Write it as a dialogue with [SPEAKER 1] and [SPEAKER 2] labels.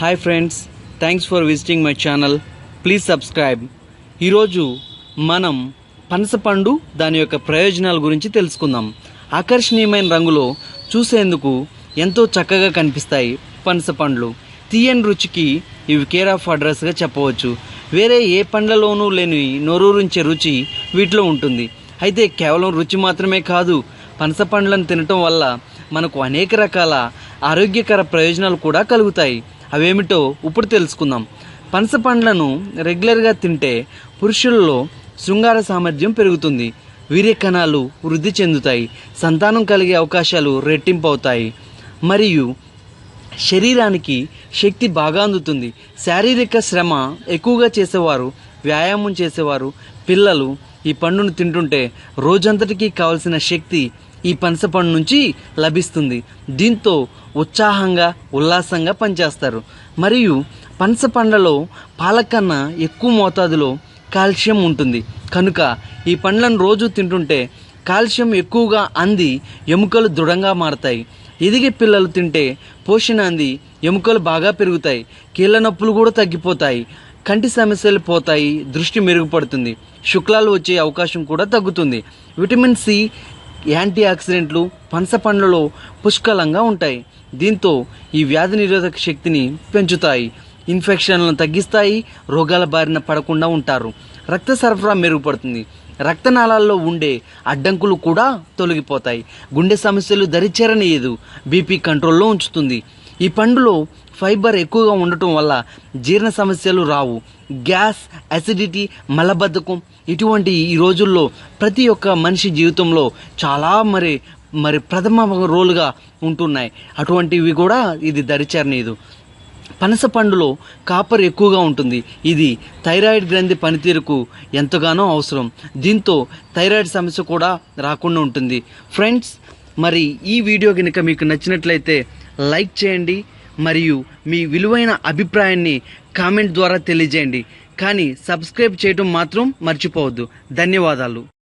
[SPEAKER 1] Hi friends thanks for visiting my channel please subscribe ఈరోజు మనం పనసపండు దాని యొక్క ప్రయోజనాల గురించి తెలుసుకుందాం. ఆకర్షణీయమైన రంగులో చూసేందుకు ఎంతో చక్కగా కనిపిస్తాయి పనసపండ్లు. తీయని రుచికి ఇవి కేర్ ఆఫ్ అడ్రస్గా చెప్పవచ్చు. వేరే ఏ పండ్లలోనూ లేని నోరూరించే రుచి వీటిలో ఉంటుంది. అయితే కేవలం రుచి మాత్రమే కాదు పనస పండ్లను తినటం వల్ల మనకు అనేక రకాల ఆరోగ్యకర ప్రయోజనాలు కూడా కలుగుతాయి. అవేమిటో ఇప్పుడు తెలుసుకుందాం. పనస పండ్లను రెగ్యులర్గా తింటే పురుషుల్లో శృంగార సామర్థ్యం పెరుగుతుంది. వీర్య కణాలు వృద్ధి చెందుతాయి. సంతానం కలిగే అవకాశాలు రెట్టింపు అవుతాయి మరియు శరీరానికి శక్తి బాగా అందుతుంది. శారీరక శ్రమ ఎక్కువగా చేసేవారు వ్యాయామం చేసేవారు పిల్లలు ఈ పండును తింటుంటే రోజంతటికి కావలసిన శక్తి ఈ పనసపండు నుంచి లభిస్తుంది. దీంతో ఉత్సాహంగా ఉల్లాసంగా పనిచేస్తారు. మరియు పనస పండ్లలో పాలకన్నా ఎక్కువ మోతాదులో కాల్షియం ఉంటుంది. కనుక ఈ పండ్లను రోజు తింటుంటే కాల్షియం ఎక్కువగా అంది ఎముకలు దృఢంగా మారతాయి. ఎదిగే పిల్లలు తింటే పోషణ అంది ఎముకలు బాగా పెరుగుతాయి. కీళ్ళ నొప్పులు కూడా తగ్గిపోతాయి. కంటి సమస్యలు పోతాయి. దృష్టి మెరుగుపడుతుంది. శుక్లాలు వచ్చే అవకాశం కూడా తగ్గుతుంది. విటమిన్ సి యాంటీ ఆక్సిడెంట్లు పనస పండ్లలో పుష్కలంగా ఉంటాయి. దీంతో ఈ వ్యాధి నిరోధక శక్తిని పెంచుతాయి. ఇన్ఫెక్షన్లను తగ్గిస్తాయి రోగాల బారిన పడకుండా ఉంటారు. రక్త సరఫరా మెరుగుపడుతుంది. రక్తనాళాల్లో ఉండే అడ్డంకులు కూడా తొలగిపోతాయి. గుండె సమస్యలు దరిచేరనీయదు బీపీ కంట్రోల్లో ఉంచుతుంది. ఈ పండులో ఫైబర్ ఎక్కువగా ఉండటం వల్ల జీర్ణ సమస్యలు రావు. గ్యాస్ అసిడిటీ మలబద్ధకం ఇటువంటి ఈ రోజుల్లో ప్రతి ఒక్క మనిషి జీవితంలో చాలా మరి మరి ప్రథమ రోలుగా ఉంటున్నాయి. అటువంటివి కూడా ఇది దరిచేరనీదు పనస పండులో కాపర్ ఎక్కువగా ఉంటుంది. ఇది థైరాయిడ్ గ్రంథి పనితీరుకు ఎంతగానో అవసరం. దీంతో థైరాయిడ్ సమస్య కూడా రాకుండా ఉంటుంది. ఫ్రెండ్స్ మరి ఈ వీడియో కనుక మీకు నచ్చినట్లయితే లైక్ చేయండి మరియు మీ విలువైన అభిప్రాయాన్ని కామెంట్ ద్వారా తెలియజేయండి. కానీ సబ్స్క్రైబ్ చేయడం మాత్రం మర్చిపోవద్దు. ధన్యవాదాలు.